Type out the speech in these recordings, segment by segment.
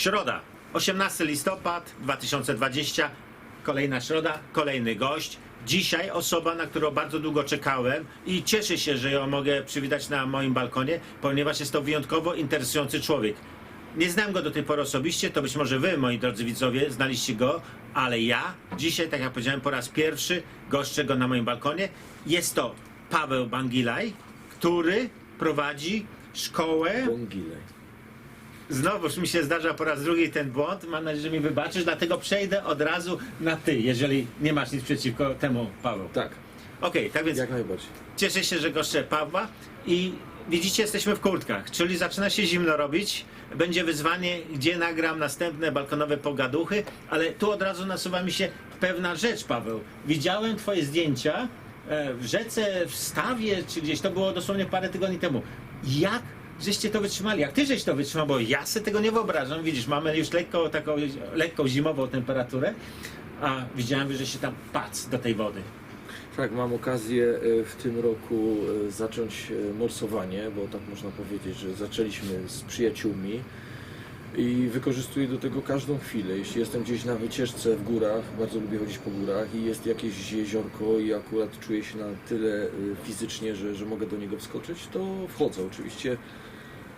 Środa, 18 listopad 2020. Kolejna środa, kolejny gość. Dzisiaj osoba, na którą bardzo długo czekałem i cieszę się, że ją mogę przywitać na moim balkonie, ponieważ jest to wyjątkowo interesujący człowiek. Nie znam go do tej pory osobiście, to być może wy, moi drodzy widzowie, znaliście go, ale ja dzisiaj, tak jak powiedziałem, po raz pierwszy goszczę go na moim balkonie. Jest to Paweł Bangilaj, który prowadzi szkołę Bongile. Znowuż mi się zdarza po raz drugi ten błąd. Mam nadzieję, że mi wybaczysz, dlatego przejdę od razu na ty, jeżeli nie masz nic przeciwko temu, Paweł. Tak, Okej, tak więc jak najbardziej. cieszę się, że goszczę Pawła i widzicie, jesteśmy w kurtkach, czyli zaczyna się zimno robić. Będzie wyzwanie, gdzie nagram następne balkonowe pogaduchy, ale tu od razu nasuwa mi się pewna rzecz, Paweł. Widziałem twoje zdjęcia e, w rzece, w stawie, czy gdzieś, to było dosłownie parę tygodni temu. Jak żeście to wytrzymali? Jak ty żeś to wytrzymał? Bo ja sobie tego nie wyobrażam. Widzisz, mamy już lekko, taką lekką zimową temperaturę, a widziałem, że się tam pac do tej wody. Tak, mam okazję e, w tym roku e, zacząć e, morsowanie, bo tak można powiedzieć, że zaczęliśmy z przyjaciółmi i wykorzystuję do tego każdą chwilę. Jeśli jestem gdzieś na wycieczce w górach, bardzo lubię chodzić po górach i jest jakieś jeziorko i akurat czuję się na tyle fizycznie, że, że mogę do niego wskoczyć, to wchodzę. Oczywiście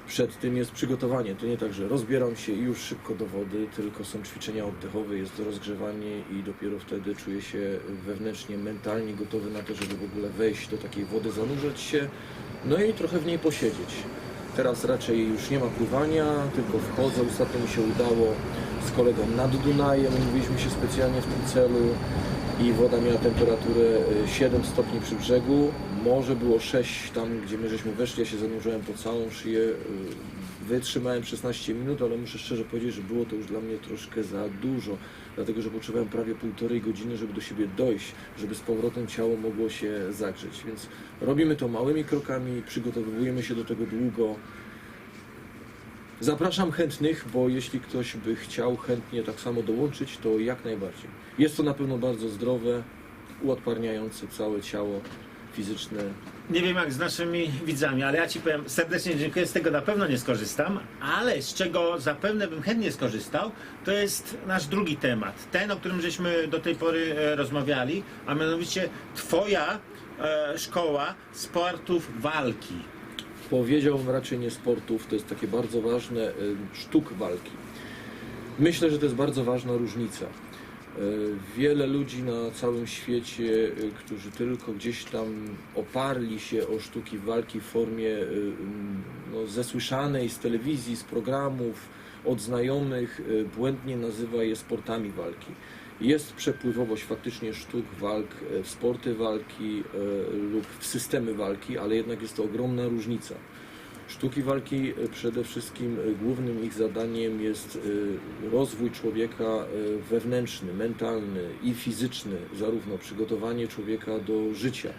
przed tym jest przygotowanie. To nie tak, że rozbieram się i już szybko do wody, tylko są ćwiczenia oddechowe, jest rozgrzewanie i dopiero wtedy czuję się wewnętrznie, mentalnie gotowy na to, żeby w ogóle wejść do takiej wody, zanurzać się, no i trochę w niej posiedzieć. Teraz raczej już nie ma pływania, tylko wchodzę. Ostatnio mi się udało z kolegą nad Dunajem, umówiliśmy się specjalnie w tym celu i woda miała temperaturę e, 7 stopni przy brzegu. Morze było 6 tam, gdzie my żeśmy weszli, ja się zanurzyłem po całą szyję. e, Wytrzymałem 16 minut, ale muszę szczerze powiedzieć, że było to już dla mnie troszkę za dużo, dlatego że potrzebowałem prawie półtorej godziny, żeby do siebie dojść, żeby z powrotem ciało mogło się zagrzeć. Więc robimy to małymi krokami, przygotowujemy się do tego długo. Zapraszam chętnych, bo jeśli ktoś by chciał chętnie tak samo dołączyć, to jak najbardziej. Jest to na pewno bardzo zdrowe, uodparniające całe ciało fizyczne. Nie wiem jak z naszymi widzami, ale ja Ci powiem serdecznie dziękuję, z tego na pewno nie skorzystam, ale z czego zapewne bym chętnie skorzystał, to jest nasz drugi temat. Ten, o którym żeśmy do tej pory e, rozmawiali, a mianowicie Twoja e, szkoła sportów walki. Powiedziałbym raczej nie sportów, to jest takie bardzo ważne, y, sztuk walki. Myślę, że to jest bardzo ważna różnica. Y, Wiele ludzi na całym świecie, y, którzy tylko gdzieś tam oparli się o sztuki walki w formie mm, no, zesłyszanej z telewizji, z programów, od znajomych, błędnie nazywa je sportami walki. Jest przepływowość faktycznie sztuk walk, w sporty walki lub w systemy walki, ale jednak jest to ogromna różnica. Sztuki walki y, przede wszystkim y, głównym ich zadaniem jest y, rozwój człowieka wewnętrzny, mentalny i fizyczny, zarówno przygotowanie człowieka do życia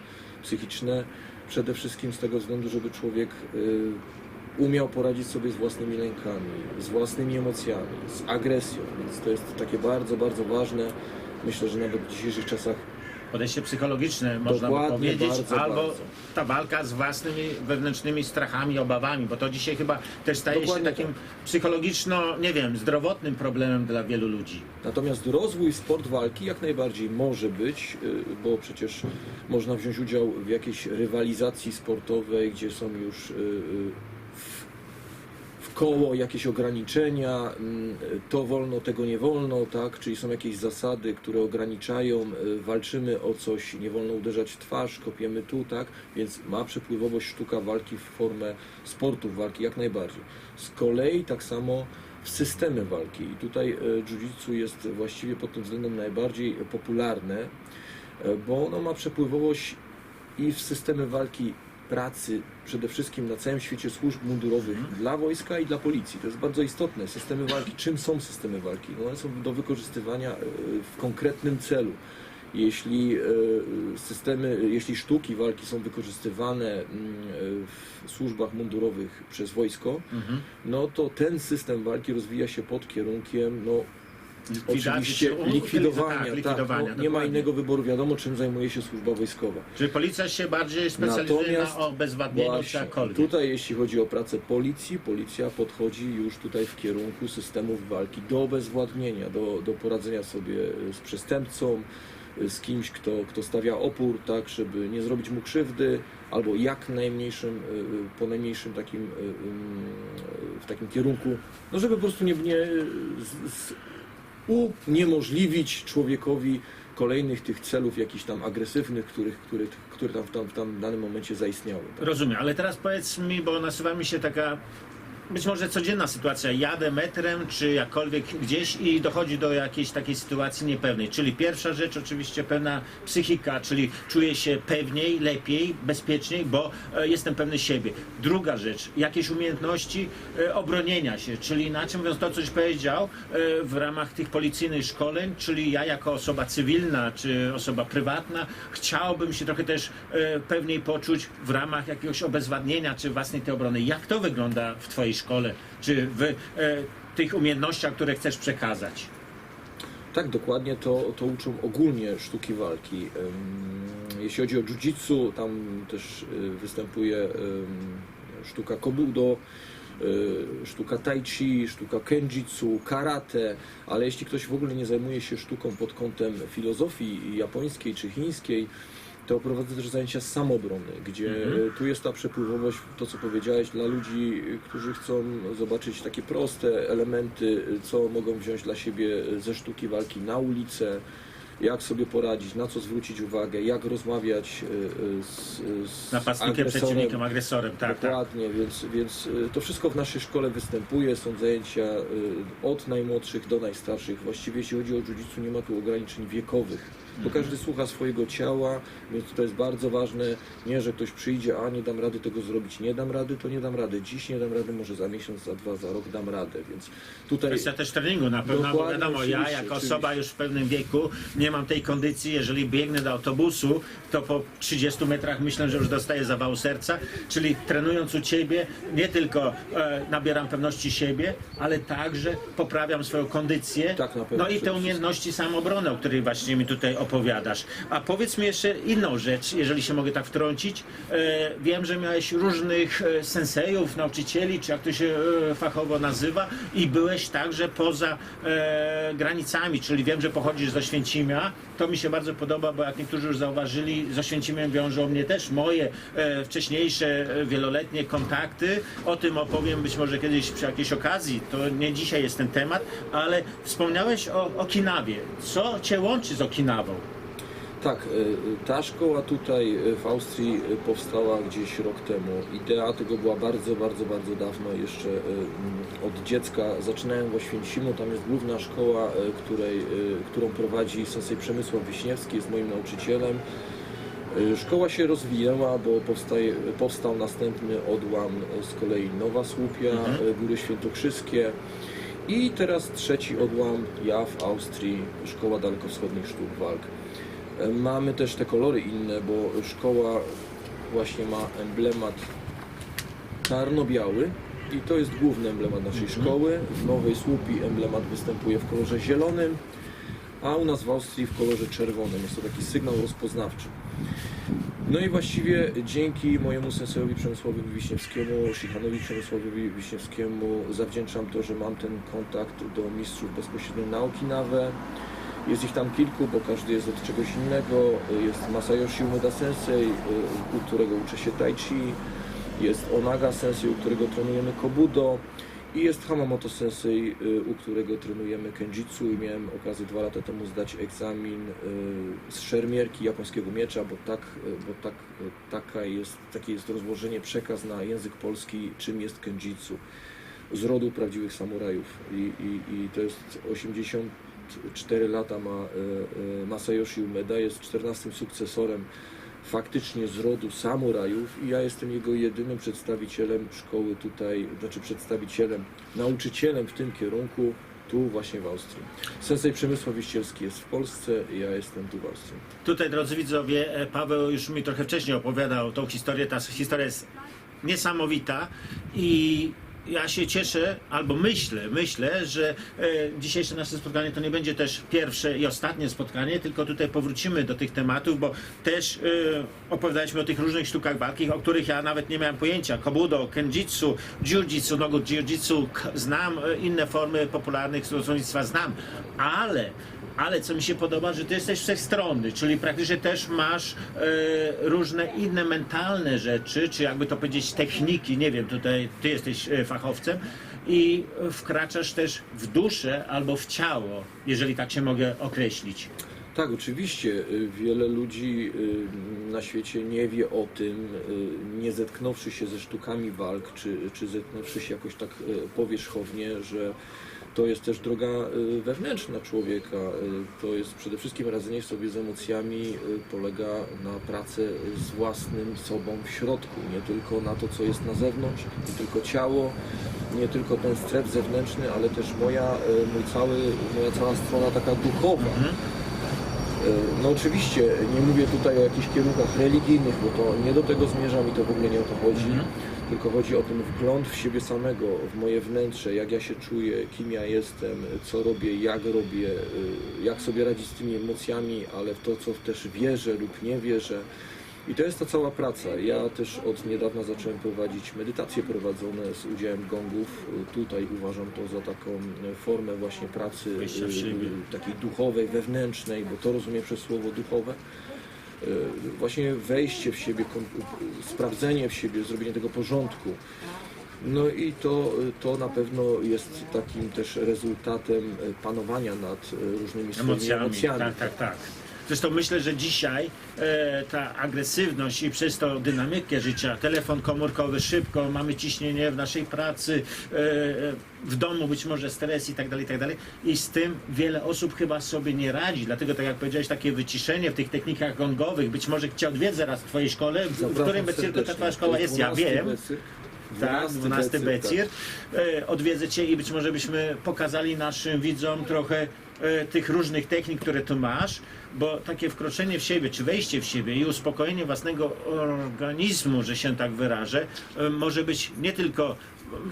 psychiczne, przede wszystkim z tego względu, żeby człowiek umiał poradzić sobie z własnymi lękami, z własnymi emocjami, z agresją, więc to jest takie bardzo, bardzo ważne. Myślę, że nawet w dzisiejszych czasach Podejście psychologiczne, można by Dokładnie, powiedzieć, bardzo, albo bardzo. ta walka z własnymi wewnętrznymi strachami, obawami, bo to dzisiaj chyba też staje Dokładnie się takim tak. psychologiczno, nie wiem, zdrowotnym problemem dla wielu ludzi. Natomiast rozwój sport walki jak najbardziej może być, y, bo przecież można wziąć udział w jakiejś rywalizacji sportowej, gdzie są już y, y, koło jakieś ograniczenia, mm, to wolno, tego nie wolno, tak? Czyli są jakieś zasady, które ograniczają, y, walczymy o coś, nie wolno uderzać w twarz, kopiemy tu, tak? Więc ma przepływowość sztuka walki w formę sportów walki jak najbardziej. Z kolei tak samo w systemy walki. I tutaj e, jiu-jitsu jest właściwie pod tym względem najbardziej popularne, e, bo ono ma przepływowość i w systemy walki pracy przede wszystkim na całym świecie służb mundurowych dla wojska i dla policji. To jest bardzo istotne. Systemy walki, czym są systemy walki? No one są do wykorzystywania e, w konkretnym celu. Jeśli e, systemy, jeśli sztuki walki są wykorzystywane mm, e, w służbach mundurowych przez wojsko, no to ten system walki rozwija się pod kierunkiem no, likwidacji, Oczywiście czy likwidowania, tak, tak, likwidowania no, nie ma dokładnie. innego wyboru, wiadomo czym zajmuje się służba wojskowa. Czyli policja się bardziej specjalizuje na obezwładnieniu czy Właśnie, jakkolwiek. tutaj jeśli chodzi o pracę policji, policja podchodzi już tutaj w kierunku systemów walki do obezwładnienia, do, do poradzenia sobie z przestępcą, z kimś, kto, kto stawia opór, tak, żeby nie zrobić mu krzywdy, albo jak najmniejszym, y, y, po najmniejszym takim, y, y, w takim kierunku, no żeby po prostu nie, nie z, z, uniemożliwić człowiekowi kolejnych tych celów jakichś tam agresywnych, których, których, które tam w, tam w tam danym momencie zaistniały. Tak? Rozumiem, ale teraz powiedz mi, bo nasuwa mi się taka być może codzienna sytuacja. Jadę metrem czy jakkolwiek gdzieś i dochodzi do jakiejś takiej sytuacji niepewnej. Czyli pierwsza rzecz oczywiście pewna psychika, czyli czuję się pewniej, lepiej, bezpieczniej, bo e, jestem pewny siebie. Druga rzecz, jakieś umiejętności e, obronienia się, czyli inaczej mówiąc to, coś powiedział e, w ramach tych policyjnych szkoleń, czyli ja jako osoba cywilna czy osoba prywatna chciałbym się trochę też e, pewniej poczuć w ramach jakiegoś obezwładnienia czy własnej tej obrony. Jak to wygląda w Twojej szkole, czy w e, tych umiejętnościach, które chcesz przekazać? Tak, dokładnie to, to uczą ogólnie sztuki walki. Jeśli chodzi o jiu-jitsu, tam też y, występuje sztuka kobudo, y, sztuka tai chi, sztuka kenjitsu, karate, ale jeśli ktoś w ogóle nie zajmuje się sztuką pod kątem filozofii japońskiej czy chińskiej, to prowadzę też zajęcia z samobrony, gdzie Mhm. tu jest ta przepływowość, to co powiedziałeś, dla ludzi, którzy chcą zobaczyć takie proste elementy, co mogą wziąć dla siebie ze sztuki walki na ulicę, jak sobie poradzić, na co zwrócić uwagę, jak rozmawiać y, y, z, z Napastnikiem, agresorem. przeciwnikiem, agresorem, tak, tak. Dokładnie, więc, więc y, to wszystko w naszej szkole występuje. Są zajęcia od najmłodszych do najstarszych. Właściwie jeśli chodzi o jiu-jitsu nie ma tu ograniczeń wiekowych. Bo każdy słucha swojego ciała, więc to jest bardzo ważne. Nie, że ktoś przyjdzie, a nie dam rady tego zrobić. Nie dam rady, to nie dam rady. Dziś nie dam rady, może za miesiąc, za dwa, za rok dam radę. Więc tutaj Kwestia też treningu na pewno, bo wiadomo, ja jako osoba już w pewnym wieku nie mam tej kondycji, jeżeli biegnę do autobusu, to po 30 metrach myślę, że już dostaję zawału serca, czyli trenując u Ciebie nie tylko e, nabieram pewności siebie, ale także poprawiam swoją kondycję, Tak, no i te umiejętności samoobrony, o której właśnie mi tutaj opowiadasz. A powiedz mi jeszcze inną rzecz, jeżeli się mogę tak wtrącić. E, wiem, że miałeś różnych e, sensejów, nauczycieli, czy jak to się e, fachowo nazywa i byłeś także poza granicami, czyli wiem, że pochodzisz z Oświęcimia. To mi się bardzo podoba, bo jak niektórzy już zauważyli, z Oświęcimiem wiążą mnie też moje wcześniejsze, wieloletnie kontakty. O tym opowiem być może kiedyś przy jakiejś okazji. To nie dzisiaj jest ten temat, ale wspomniałeś o Okinawie. Co Cię łączy z Okinawą? Tak, y, ta szkoła tutaj y, w Austrii y, powstała gdzieś rok temu. Idea tego była bardzo, bardzo, bardzo dawno, jeszcze od dziecka. Zaczynałem w Oświęcimu, tam jest główna szkoła, której, którą prowadzi sensei Przemysław Wiśniewski, jest moim nauczycielem. Szkoła się rozwijała, bo powstaje, powstał następny odłam z kolei Nowa Słupia, Mhm. Góry Świętokrzyskie i teraz trzeci odłam, ja w Austrii, Szkoła Dalekowschodnich Sztuk Walk. Mamy też te kolory inne, bo szkoła właśnie ma emblemat czarno-biały i to jest główny emblemat naszej szkoły. W Nowej Słupi emblemat występuje w kolorze zielonym, a u nas w Austrii w kolorze czerwonym. Jest to taki sygnał rozpoznawczy. No i właściwie dzięki mojemu sensowi Przemysłowi Wiśniewskiemu, Shichanowi Przemysłowi Wiśniewskiemu zawdzięczam to, że mam ten kontakt do mistrzów bezpośrednio na Okinawę. Jest ich tam kilku, bo każdy jest od czegoś innego. Jest Masayoshi Umeda Sensei, u którego uczę się Tai Chi. Jest Onaga Sensei, u którego trenujemy Kobudo. I jest Hamamoto Sensei, y, u którego trenujemy Kenjitsu i miałem okazję dwa lata temu zdać egzamin y, z szermierki japońskiego miecza, bo tak, y, bo tak, taka jest, takie jest rozłożenie przekaz na język polski, czym jest Kenjitsu. Z rodu prawdziwych samurajów. I, i, i to jest 84 lata ma y, y, Masayoshi Umeda, jest 14 sukcesorem faktycznie z rodu samurajów i ja jestem jego jedynym przedstawicielem szkoły tutaj, znaczy przedstawicielem, nauczycielem w tym kierunku tu właśnie w Austrii. Sensei Przemysław Wiścielski jest w Polsce, ja jestem tu w Austrii. Tutaj, drodzy widzowie, e, Paweł już mi trochę wcześniej opowiadał tą historię. Ta historia jest niesamowita i ja się cieszę, albo myślę, myślę, że e, dzisiejsze nasze spotkanie to nie będzie też pierwsze i ostatnie spotkanie, tylko tutaj powrócimy do tych tematów, bo też e, opowiadaliśmy o tych różnych sztukach walki, o których ja nawet nie miałem pojęcia. Kobudo, kenjitsu, jiu-jitsu, no jiu-jitsu znam, e, inne formy popularnych słownictwa znam, ale ale co mi się podoba, że ty jesteś wszechstronny, czyli praktycznie też masz e, różne inne mentalne rzeczy, czy jakby to powiedzieć techniki, nie wiem, tutaj ty jesteś e, fachowcem i wkraczasz też w duszę albo w ciało, jeżeli tak się mogę określić. Tak, oczywiście. y, Wiele ludzi na świecie nie wie o tym, nie zetknąwszy się ze sztukami walk, czy, czy zetknąwszy się jakoś tak powierzchownie, że to jest też droga y, wewnętrzna człowieka. Y, To jest przede wszystkim radzenie sobie z emocjami, y, polega na pracy z własnym sobą w środku, nie tylko na to, co jest na zewnątrz, nie tylko ciało, nie tylko ten stref zewnętrzny, ale też moja, mój cały, moja cała strona taka duchowa. E, No oczywiście nie mówię tutaj o jakichś kierunkach religijnych, bo to nie do tego zmierzam i to w ogóle nie o to chodzi, tylko chodzi o ten wgląd w siebie samego, w moje wnętrze, jak ja się czuję, kim ja jestem, co robię, jak robię, y, jak sobie radzić z tymi emocjami, ale w to, co też wierzę lub nie wierzę. I to jest ta cała praca. Ja też od niedawna zacząłem prowadzić medytacje prowadzone z udziałem gongów. Tutaj uważam to za taką formę właśnie pracy y, takiej duchowej, wewnętrznej, bo to rozumiem przez słowo duchowe. Y, Właśnie wejście w siebie, sprawdzenie w siebie, zrobienie tego porządku. No i to, to na pewno jest takim też rezultatem panowania nad y, różnymi swoimi Emocjami. emocjami. Tak, tak, tak. Zresztą myślę, że dzisiaj e, ta agresywność i przez to dynamikę życia, telefon komórkowy szybko, mamy ciśnienie w naszej pracy, e, e, w domu być może stres i tak dalej, i tak dalej. I z tym wiele osób chyba sobie nie radzi. Dlatego, tak jak powiedziałeś, takie wyciszenie w tych technikach gongowych, być może cię odwiedzę raz w twojej szkole, w, w którym becyrku ta twoja szkoła jest, ja 12 wiem. Becyrk. Tak, 12 Becir. E, Odwiedzę Cię i być może byśmy pokazali naszym widzom trochę tych różnych technik, które tu masz, bo takie wkroczenie w siebie, czy wejście w siebie i uspokojenie własnego organizmu, że się tak wyrażę, e, może być nie tylko mm,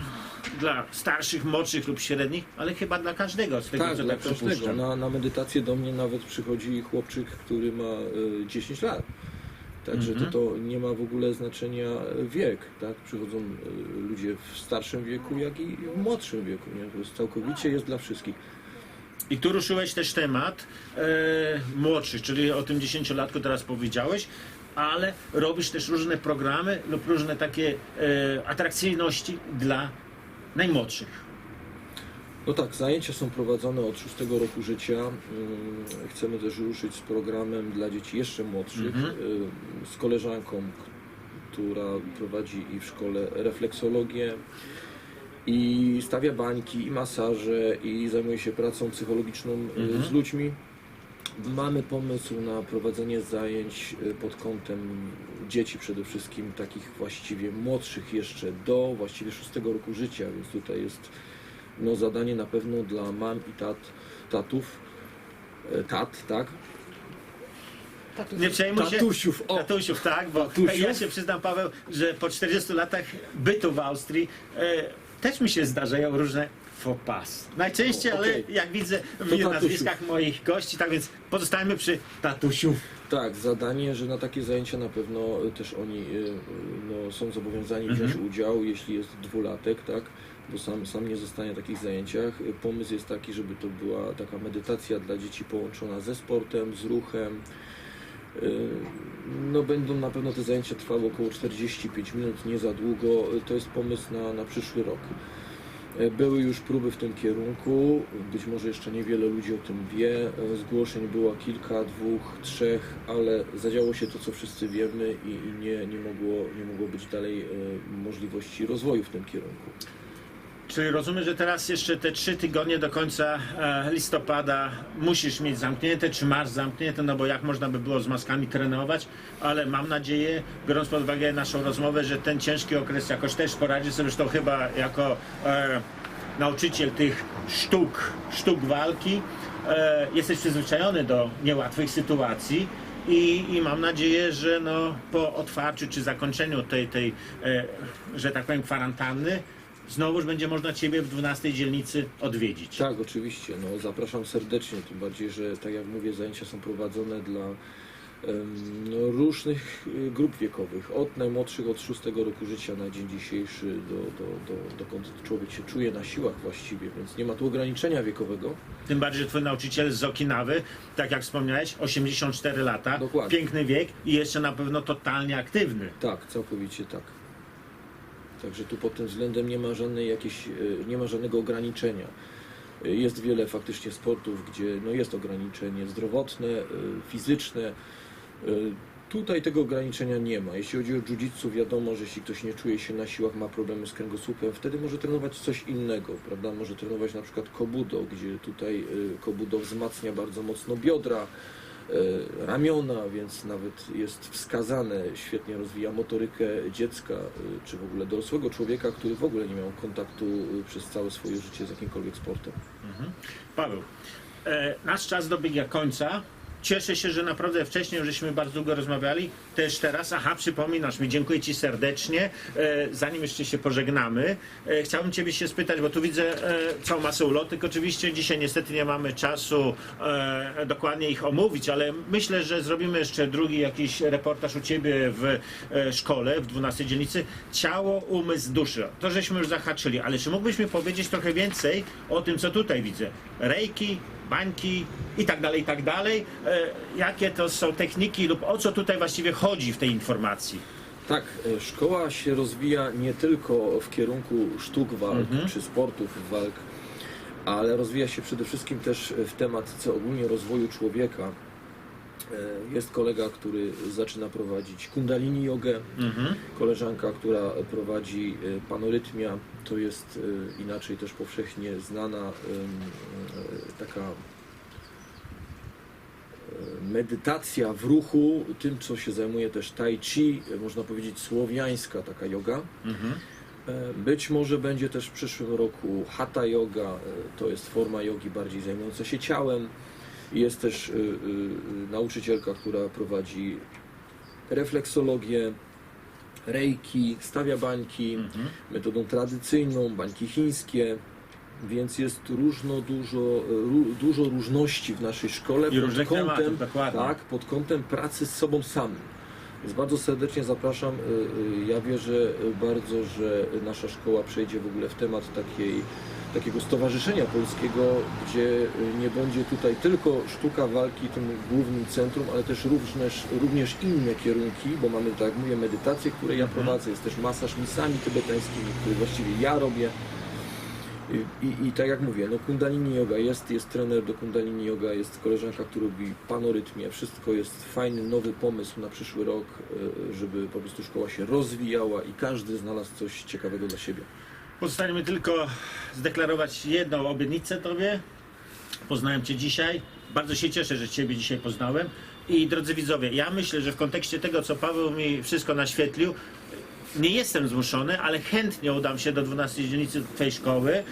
dla starszych, młodszych lub średnich, ale chyba dla każdego, z tego Tak, co dla tak każdego. przypuszczam. Na, na medytację do mnie nawet przychodzi chłopczyk, który ma y, 10 lat. Także Mhm. to, to nie ma w ogóle znaczenia wiek, tak? Przychodzą y, ludzie w starszym wieku, jak i w młodszym wieku, nie? To jest całkowicie jest dla wszystkich. I tu ruszyłeś też temat e, młodszych, czyli o tym dziesięciolatku teraz powiedziałeś, ale robisz też różne programy lub różne takie e, atrakcyjności dla najmłodszych. No tak, zajęcia są prowadzone od 6 roku życia. Mm, Chcemy też ruszyć z programem dla dzieci jeszcze młodszych, Mhm. y, z koleżanką, która prowadzi i w szkole refleksologię, i stawia bańki, i masaże, i zajmuje się pracą psychologiczną y, Mhm. z ludźmi. Mamy pomysł na prowadzenie zajęć y, pod kątem dzieci przede wszystkim, takich właściwie młodszych jeszcze do właściwie 6 roku życia, więc tutaj jest no, zadanie na pewno dla mam i tat, tatów, e, tat, tak? Nie przejmuj się. Tatusiów, o! Tatusiów, tak, bo Tatusiów. ja się przyznam, Paweł, że po 40 latach bytu w Austrii e, też mi się zdarzają różne faux pas. Najczęściej, ale okej. jak widzę w tatusiów. nazwiskach moich gości, tak więc pozostajemy przy tatusiu. Tak, zadanie, że na takie zajęcia na pewno też oni e, no, są zobowiązani Mhm. wziąć udział, jeśli jest dwulatek, tak? Bo sam, sam nie zostanie na takich zajęciach. E, Pomysł jest taki, żeby to była taka medytacja dla dzieci połączona ze sportem, z ruchem. E, No będą na pewno te zajęcia trwały około 45 minut, nie za długo. To jest pomysł na, na przyszły rok. E, Były już próby w tym kierunku, być może jeszcze niewiele ludzi o tym wie. E, Zgłoszeń było kilka, dwóch, trzech, ale zadziało się to, co wszyscy wiemy i, i nie, nie, mogło, nie mogło być dalej e, możliwości rozwoju w tym kierunku. Czyli rozumiem, że teraz jeszcze te trzy tygodnie do końca e, listopada musisz mieć zamknięte, czy masz zamknięte, no bo jak można by było z maskami trenować, ale mam nadzieję, biorąc pod uwagę naszą rozmowę, że ten ciężki okres jakoś też poradzi sobie, zresztą chyba jako e, nauczyciel tych sztuk, sztuk walki, e, jesteś przyzwyczajony do niełatwych sytuacji. I, I mam nadzieję, że no, po otwarciu czy zakończeniu tej, tej e, że tak powiem, kwarantanny, znowuż będzie można Ciebie w 12 dzielnicy odwiedzić. Tak, oczywiście. No, zapraszam serdecznie, tym bardziej, że tak jak mówię, zajęcia są prowadzone dla no, różnych y, grup wiekowych, od najmłodszych od 6 roku życia na dzień dzisiejszy, do, do, do, dokąd człowiek się czuje na siłach właściwie, więc nie ma tu ograniczenia wiekowego. Tym bardziej, że Twój nauczyciel z Okinawy, tak jak wspomniałeś, 84 lata, Dokładnie. piękny wiek i jeszcze na pewno totalnie aktywny. Tak, całkowicie tak. Także tu pod tym względem nie ma żadnej jakiejś, e, nie ma żadnego ograniczenia. E, Jest wiele faktycznie sportów, gdzie no jest ograniczenie zdrowotne, e, fizyczne. Tutaj tego ograniczenia nie ma. Jeśli chodzi o jiu-jitsu, wiadomo, że jeśli ktoś nie czuje się na siłach, ma problemy z kręgosłupem, wtedy może trenować coś innego, prawda? Może trenować na przykład kobudo, gdzie tutaj kobudo wzmacnia bardzo mocno biodra, ramiona, więc nawet jest wskazane, świetnie rozwija motorykę dziecka, e, czy w ogóle dorosłego człowieka, który w ogóle nie miał kontaktu e, przez całe swoje życie z jakimkolwiek sportem. Paweł, e, nasz czas dobiega końca. Cieszę się, że naprawdę wcześniej żeśmy bardzo długo rozmawiali. Też teraz, aha, przypominasz mi, dziękuję Ci serdecznie. E, zanim jeszcze się pożegnamy, e, chciałbym Ciebie się spytać, bo tu widzę e, całą masę ulotek. Oczywiście dzisiaj niestety nie mamy czasu dokładnie ich omówić, ale myślę, że zrobimy jeszcze drugi jakiś reportaż u Ciebie w szkole, w 12 dzielnicy. Ciało, umysł, dusza. To żeśmy już zahaczyli, ale czy mógłbyś mi powiedzieć trochę więcej o tym, co tutaj widzę? Rejki, bańki i tak dalej, i tak dalej. E, jakie to są techniki lub o co tutaj właściwie chodzi w tej informacji? Tak, e, szkoła się rozwija nie tylko w kierunku sztuk walk czy sportów walk, ale rozwija się przede wszystkim też w tematyce ogólnie rozwoju człowieka. E, Jest kolega, który zaczyna prowadzić kundalini jogę, koleżanka, która prowadzi panorytmia, to jest e, inaczej też powszechnie znana e, taka e, medytacja w ruchu, tym co się zajmuje też tai chi, można powiedzieć słowiańska taka yoga. E, Być może będzie też w przyszłym roku hatha yoga, to jest forma jogi bardziej zajmująca się ciałem. Jest też nauczycielka, która prowadzi refleksologię, reiki, stawia bańki metodą tradycyjną, bańki chińskie, więc jest różno, dużo, dużo różności w naszej szkole I różnych tematów, dokładnie. tak, pod kątem pracy z sobą samym. Więc bardzo serdecznie zapraszam. Y, y, Ja wierzę bardzo, że nasza szkoła przejdzie w ogóle w temat takiej, takiego stowarzyszenia polskiego, gdzie y, nie będzie tutaj tylko sztuka walki tym głównym centrum, ale też również, również inne kierunki, bo mamy, tak jak mówię, medytację, które ja prowadzę, jest też masaż misami tybetańskimi, który właściwie ja robię. I, i, tak jak mówię, no kundalini yoga jest, jest trener do kundalini yoga, jest koleżanka, która robi panorytmię, wszystko jest fajny, nowy pomysł na przyszły rok, y, żeby po prostu szkoła się rozwijała i każdy znalazł coś ciekawego dla siebie. Pozostaje mi tylko zdeklarować jedną obietnicę Tobie. Poznałem Cię dzisiaj. Bardzo się cieszę, że Ciebie dzisiaj poznałem. I drodzy widzowie, ja myślę, że w kontekście tego, co Paweł mi wszystko naświetlił, nie jestem zmuszony, ale chętnie udam się do 12 dzielnicy tej szkoły.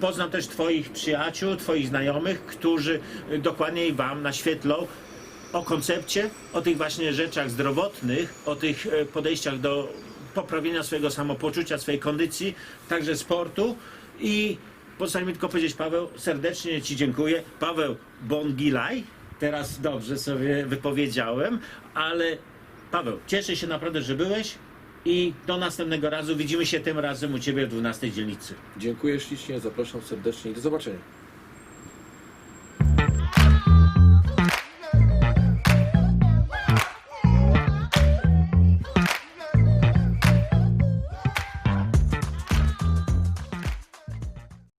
Poznam też Twoich przyjaciół, Twoich znajomych, którzy dokładniej Wam naświetlą o koncepcie, o tych właśnie rzeczach zdrowotnych, o tych e, podejściach do poprawienia swojego samopoczucia, swojej kondycji, także sportu i pozostaje mi tylko powiedzieć Paweł, serdecznie Ci dziękuję. Paweł Bongilaj, teraz dobrze sobie wypowiedziałem, ale Paweł, cieszę się naprawdę, że byłeś i do następnego razu widzimy się tym razem u Ciebie w 12 dzielnicy. Dziękuję ślicznie, zapraszam serdecznie i do zobaczenia.